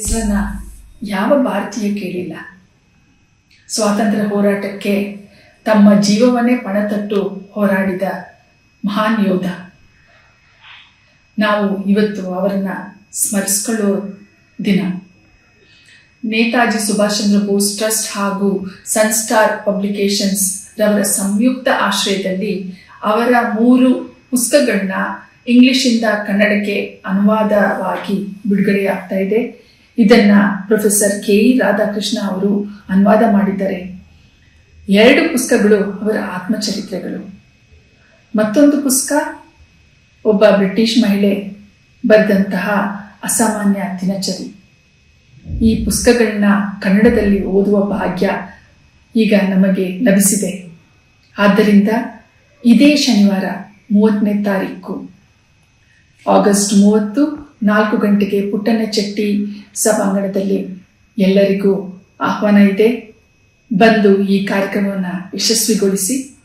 ಹೆಸರನ್ನ ಯಾವ ಭಾರತೀಯ ಕೇಳಿಲ್ಲ. ಸ್ವಾತಂತ್ರ್ಯ ಹೋರಾಟಕ್ಕೆ ತಮ್ಮ ಜೀವವನ್ನೇ ಪಣತಟ್ಟು ಹೋರಾಡಿದ ಮಹಾನ್ ಯೋಧ. ನಾವು ಇವತ್ತು ಅವರನ್ನ ಸ್ಮರಿಸ್ಕೊಳ್ಳೋ ದಿನ. ನೇತಾಜಿ ಸುಭಾಷ್ ಚಂದ್ರ ಬೋಸ್ ಟ್ರಸ್ಟ್ ಹಾಗೂ ಸನ್ಸ್ಟಾರ್ ಪಬ್ಲಿಕೇಶನ್ಸ್ ರವರ ಸಂಯುಕ್ತ ಆಶ್ರಯದಲ್ಲಿ ಅವರ ಮೂರು ಪುಸ್ತಕಗಳನ್ನ ಇಂಗ್ಲಿಷಿಂದ ಕನ್ನಡಕ್ಕೆ ಅನುವಾದವಾಗಿ ಬಿಡುಗಡೆಯಾಗ್ತಾ ಇದೆ. ಇದನ್ನ ಪ್ರೊಫೆಸರ್ ಕೆ ರಾಧಾಕೃಷ್ಣ ಅವರು ಅನುವಾದ ಮಾಡಿದ್ದಾರೆ. ಎರಡು ಪುಸ್ತಕಗಳು ಅವರ ಆತ್ಮಚರಿತ್ರೆಗಳು. ಮತ್ತೊಂದು ಪುಸ್ತಕ ಒಬ್ಬ ಬ್ರಿಟಿಷ್ ಮಹಿಳೆ ಬರೆದಂತಹ ಅಸಾಮಾನ್ಯ ದಿನಚರಿ. ಈ ಪುಸ್ತಕಗಳನ್ನ ಕನ್ನಡದಲ್ಲಿ ಓದುವ ಭಾಗ್ಯ ಈಗ ನಮಗೆ ಲಭಿಸಿದೆ. ಆದ್ದರಿಂದ ಇದೇ ಶನಿವಾರ ಮೂವತ್ತನೇ ತಾರೀಕು. ಆಗಸ್ಟ್ ಮೂವತ್ತು ನಾಲ್ಕು ಗಂಟೆಗೆ ಪುಟ್ಟಣ್ಣ ಚಟ್ಟಿ ಸಭಾಂಗಣದಲ್ಲಿ ಎಲ್ಲರಿಗೂ ಆಹ್ವಾನ ಇದೆ. ಬಂದು ಈ ಕಾರ್ಯಕ್ರಮವನ್ನು ಯಶಸ್ವಿಗೊಳಿಸಿ.